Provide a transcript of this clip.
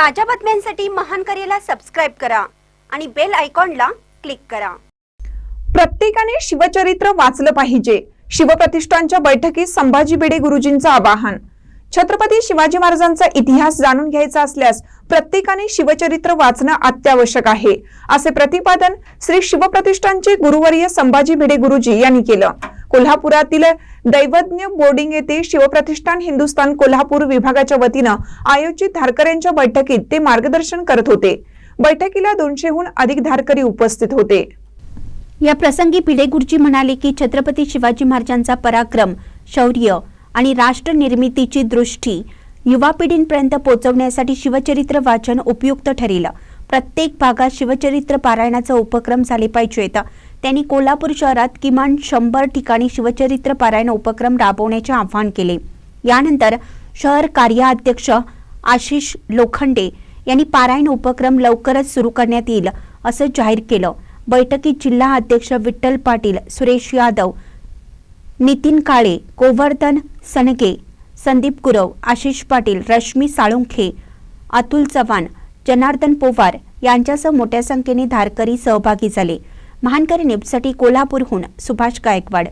ताज्या बातम्यांसाठी महान करेला सबस्क्राईब करा आणि बेल आयकॉनला क्लिक करा. प्रत्येकाने शिवचरित्र वाचलं पाहिजे. शिवप्रतिष्ठानच्या बैठकीत संभाजी भिडे गुरुजींचं आवाहन. छत्रपती शिवाजी महाराजांचा इतिहास जाणून घ्यायचा असल्यास प्रत्येकाने शिवचरित्र वाचणं अत्यावश्यक आहे असे प्रतिपादन श्री शिवप्रतिष्ठानचे गुरुवर्य संभाजी भिडे गुरुजी यांनी केलं. कोल्हापुरातील दैवज्ञ बोर्डिंग येथे शिवप्रतिष्ठान हिंदुस्थान कोल्हापूर विभागाच्या वतीनं आयोजित धारकऱ्यांच्या बैठकीत ते मार्गदर्शन करत होते. बैठकीला दोनशेहून अधिक धारकरी उपस्थित होते. या प्रसंगी भिडे गुरुजी म्हणाले की छत्रपती शिवाजी महाराजांचा पराक्रम शौर्य आणि राष्ट्र निर्मितीची दृष्टी युवा पिढींपर्यंत पोहोचवण्यासाठी शिवचरित्र वाचन उपयुक्त ठरेल. प्रत्येक भागात शिवचरित्र पारायणाचा उपक्रम झाले पाहिजेत त्यांनी कोल्हापूर शहरात किमान शंभर ठिकाणी शिवचरित्र पारायण उपक्रम राबवण्याचे आवाहन केले. यानंतर शहर कार्याध्यक्ष आशिष लोखंडे यांनी पारायण उपक्रम लवकरच सुरू करण्यात येईल असं जाहीर केलं. बैठकीत जिल्हा अध्यक्ष विठ्ठल पाटील सुरेश यादव नितीन काळे गोवर्धन सनगे संदीप गुरव आशिष पाटील रश्मी साळुंखे अतुल चव्हाण जनार्दन पोवार यांच्यासह मोठ्या संख्येने धारकरी सहभागी झाले. महानकरी नेपसाठी कोल्हापूरहून सुभाष गायकवाड.